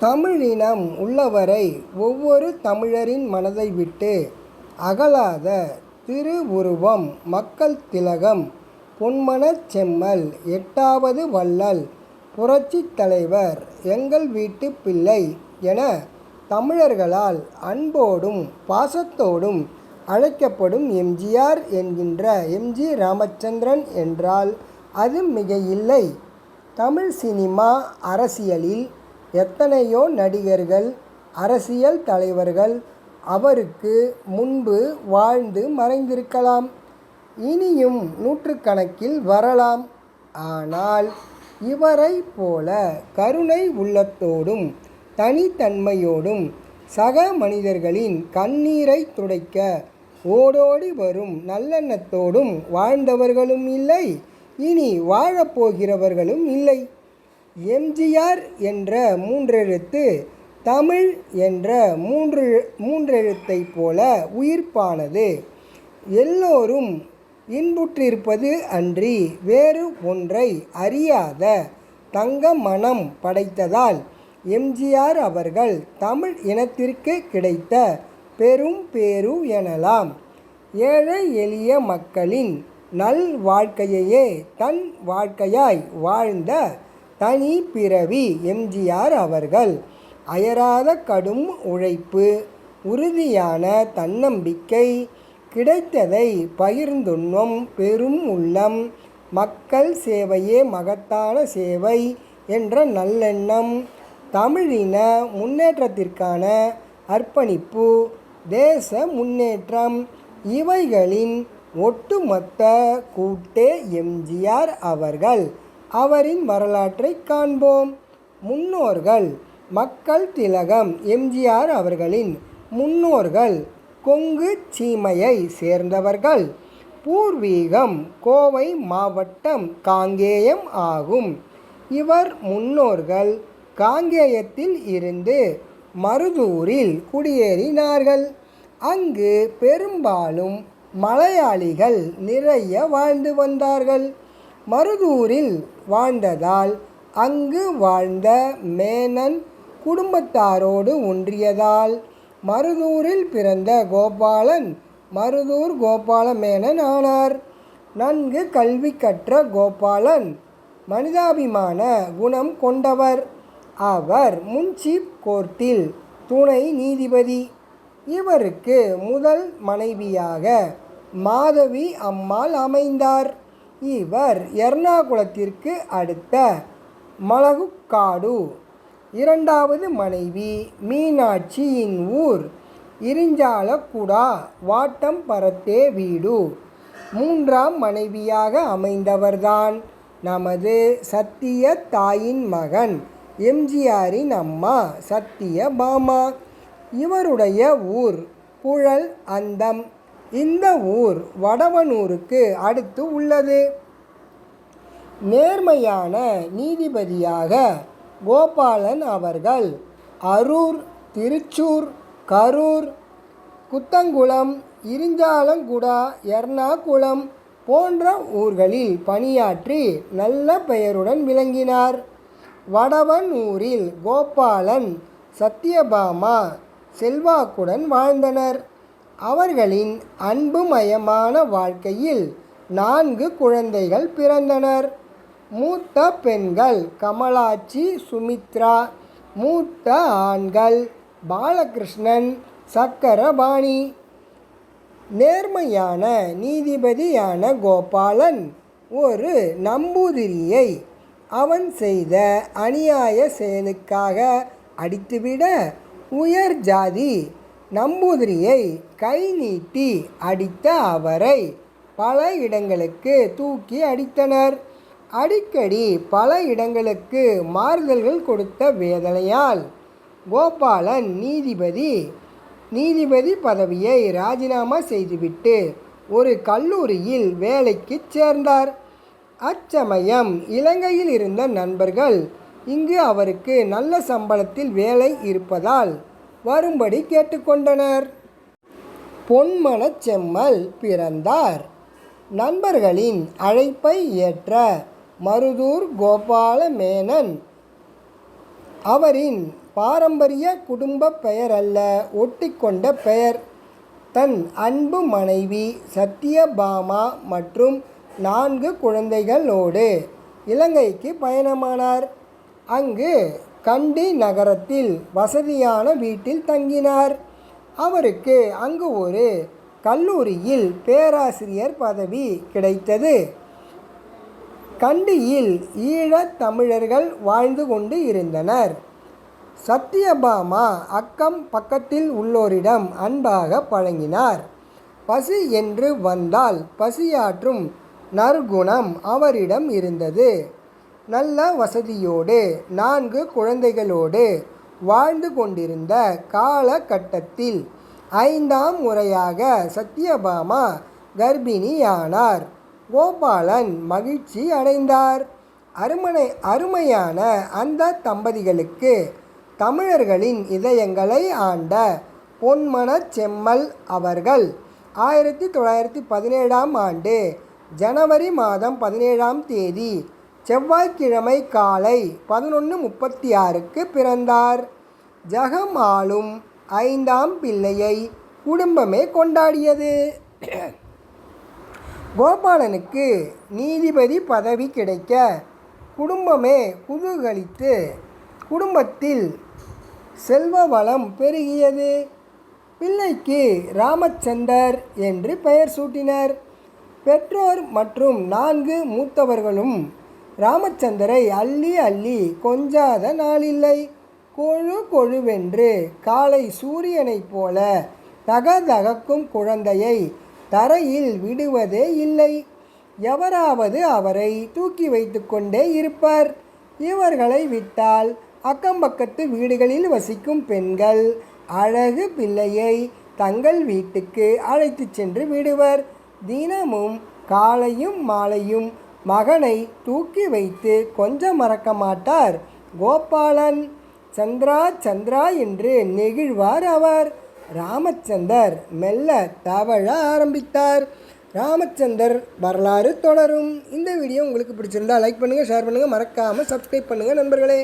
தமிழினம் உள்ளவரை ஒவ்வொரு தமிழரின் மனதை விட்டு அகலாத திருவுருவம் மக்கள் திலகம் பொன்மனச் செம்மல் எட்டாவது வள்ளல் புரட்சித் தலைவர் எங்கள் வீட்டு பிள்ளை என தமிழர்களால் அன்போடும் பாசத்தோடும் அழைக்கப்படும் எம்ஜிஆர் என்கின்ற எம்ஜி ராமச்சந்திரன் என்றால் அது மிகையில்லை. தமிழ் சினிமா அரசியலில் எத்தனையோ நடிகர்கள் அரசியல் தலைவர்கள் அவருக்கு முன்பு வாழ்ந்து மறைந்திருக்கலாம். இனியும் நூற்றுக்கணக்கில் வரலாம். ஆனால் இவரை போல கருணை உள்ளத்தோடும் தனித்தன்மையோடும் சக மனிதர்களின் கண்ணீரை துடைக்க ஓடோடி வரும் நல்லெண்ணத்தோடும் வாழ்ந்தவர்களும் இல்லை. இனி வாழப்போகிறவர்களும் இல்லை. எம்ஜிஆர் என்ற மூன்றெழுத்து தமிழ் என்ற மூன்று மூன்றெழுத்தைப் போல உயிர்ப்பானது. எல்லோரும் இன்புற்றிருப்பது அன்றி வேறு ஒன்றை அறியாத தங்க மனம் படைத்ததால் எம்ஜிஆர் அவர்கள் தமிழ் இனத்திற்கு கிடைத்த பெரும் பேரு எனலாம். ஏழை எளிய மக்களின் நல் வாழ்க்கையையே தன் வாழ்க்கையாய் வாழ்ந்த தனி பிறவி எம்ஜிஆர் அவர்கள். அயராத கடும் உழைப்பு உறுதியான தன்னம்பிக்கை கிடைத்ததை பகிர்ந்துண்ணும் பெரும் உள்ளம் மக்கள் சேவையே மகத்தான சேவை என்ற நல்லெண்ணம் தமிழின முன்னேற்றத்திற்கான அர்ப்பணிப்பு தேச முன்னேற்றம் இவைகளின் ஒட்டுமொத்த கூட்டே எம்ஜிஆர் அவர்கள். அவரின் வரலாற்றை காண்போம். முன்னோர்கள் மக்கள் திலகம் எம்ஜிஆர் அவர்களின் முன்னோர்கள் கொங்கு சீமையை சேர்ந்தவர்கள். பூர்வீகம் கோவை மாவட்டம் காங்கேயம் ஆகும். இவர் முன்னோர்கள். காங்கேயத்தில் இருந்து மருதூரில் குடியேறினார்கள். அங்கு பெரும்பாலும் மலையாளிகள் நிறைய வாழ்ந்து வந்தார்கள். மருதூரில் வாழ்ந்ததால் அங்கு வாழ்ந்த மேனன் குடும்பத்தாரோடு ஒன்றியதால் மருதூரில் பிறந்த கோபாலன் மருதூர் கோபால மேனன் ஆனார். நன்கு கல்வி கற்ற கோபாலன் மனிதாபிமான குணம் கொண்டவர். அவர் முன்சீப் கோர்ட்டில் துணை நீதிபதி. இவருக்கு முதல் மனைவியாக மாதவி அம்மாள் அமைந்தார். இவர் எர்ணாகுளத்திற்கு அடுத்த மலகுக்காடு. இரண்டாவது மனைவி மீனாட்சியின் ஊர் இரிஞ்சாலக்குடா வாட்டம் பரத்தே வீடு. மூன்றாம் மனைவியாக அமைந்தவர்தான் நமது சத்திய தாயின் மகன் எம்ஜிஆரின் அம்மா சத்திய பாமா. இவருடைய ஊர் புழல் அந்தம். இந்த ஊர் வடவனூருக்கு அடுத்து உள்ளது. நேர்மையான நீதிபதியாக கோபாலன் அவர்கள் அரூர் திருச்சூர் கரூர் குத்தங்குளம் இரிஞ்சாலங்குடா எர்ணாகுளம் போன்ற ஊர்களில் பணியாற்றி நல்ல பெயருடன் விளங்கினார். வடவனூரில் கோபாலன் சத்யபாமா செல்வாக்குடன் வாழ்ந்தனர். அவர்களின் அன்புமயமான வாழ்க்கையில் நான்கு குழந்தைகள் பிறந்தனர். மூத்த பெண்கள் கமலாட்சி சுமித்ரா. மூத்த ஆண்கள் பாலகிருஷ்ணன் சக்கரபாணி. நேர்மையான நீதிபதியான கோபாலன் ஒரு நம்பூதிரியை அவன் செய்த அநியாய செயலுக்காக அடித்துவிட உயர் ஜாதி நம்பூதிரியை கை நீட்டி அடித்த அவரை பல இடங்களுக்கு தூக்கி அடித்தனர். அடிக்கடி பல இடங்களுக்கு மாறுதல்கள் கொடுத்த வேதனையால் கோபாலன் நீதிபதி நீதிபதி பதவியை ராஜினாமா செய்துவிட்டு ஒரு கல்லூரியில் வேலைக்கு சேர்ந்தார். அச்சமயம் இலங்கையில் இருந்த நண்பர்கள் இங்கு அவருக்கு நல்ல சம்பளத்தில் வேலை இருப்பதால் வரும்படி கேட்டுக்கொண்டனர். பொன்மனச் செம்மல் பிறந்தார். நண்பர்களின் அழைப்பை ஏற்ற மருதூர் கோபால மேனன் அவரின் பாரம்பரிய குடும்ப பெயர் அல்ல ஒட்டிக்கொண்ட பெயர். தன் அன்பு மனைவி சத்யபாமா மற்றும் நான்கு குழந்தைகளோடு இலங்கைக்கு பயணமானார். அங்கு கண்டி நகரத்தில் வசதியான வீட்டில் தங்கினார். அவருக்கு அங்கு ஒரு கல்லூரியில் பேராசிரியர் பதவி கிடைத்தது. கண்டியில் ஈழத் தமிழர்கள் வாழ்ந்து கொண்டு இருந்தனர். சத்யபாமா அக்கம் பக்கத்தில் உள்ளோரிடம் அன்பாக பழங்கினார் பசி என்று வந்தால் பசியாற்றும் நற்குணம் அவரிடம் இருந்தது. நல்ல வசதியோடு நான்கு குழந்தைகளோடு வாழ்ந்து கொண்டிருந்த காலகட்டத்தில் ஐந்தாம் முறையாக சத்யபாமா கர்ப்பிணியானார். கோபாலன் மகிழ்ச்சி அடைந்தார். அருமனை அருமையான அந்த தம்பதிகளுக்கு தமிழர்களின் இதயங்களை ஆண்ட பொன்மன செம்மல் அவர்கள் ஆயிரத்தி தொள்ளாயிரத்தி பதினேழாம் ஆண்டு ஜனவரி மாதம் பதினேழாம் தேதி செவ்வாய்க்கிழமை காலை பதினொன்று முப்பத்தி ஆறுக்கு பிறந்தார். ஜகம் ஆளும் ஐந்தாம் பிள்ளையை குடும்பமே கொண்டாடியது. கோபாலனுக்கு நீதிபதி பதவி கிடைக்க குடும்பமே குதூகலித்து குடும்பத்தில் செல்வ வளம் பெருகியது. பிள்ளைக்கு ராமச்சந்தர் என்று பெயர் சூட்டினர். பெற்றோர் மற்றும் நான்கு மூத்தவர்களும் ராமச்சந்தரை அள்ளி அள்ளி கொஞ்சாத நாளில்லை. கொழு கொழுவென்று காலை சூரியனைப் போல தகதகக்கும் குழந்தையை தரையில் விடுவதே இல்லை. எவராவது அவரை தூக்கி வைத்து கொண்டே இருப்பார். இவர்களை விட்டால் அக்கம்பக்கத்து வீடுகளில் வசிக்கும் பெண்கள் அழகு பிள்ளையை தங்கள் வீட்டுக்கு அழைத்து சென்று விடுவர். தினமும் காலையும் மாலையும் மகனை தூக்கி வைத்து கொஞ்சம் மறக்க மாட்டார் கோபாலன் சந்திரா சந்திரா என்று நெகிழ்வார் அவர். ராமச்சந்தர் மெல்ல தவழ ஆரம்பித்தார். ராமச்சந்தர் வரலாறு தொடரும். இந்த வீடியோ உங்களுக்கு பிடிச்சிருந்தா லைக் பண்ணுங்கள் ஷேர் பண்ணுங்கள் மறக்காமல் சப்ஸ்கிரைப் பண்ணுங்கள் நண்பர்களே.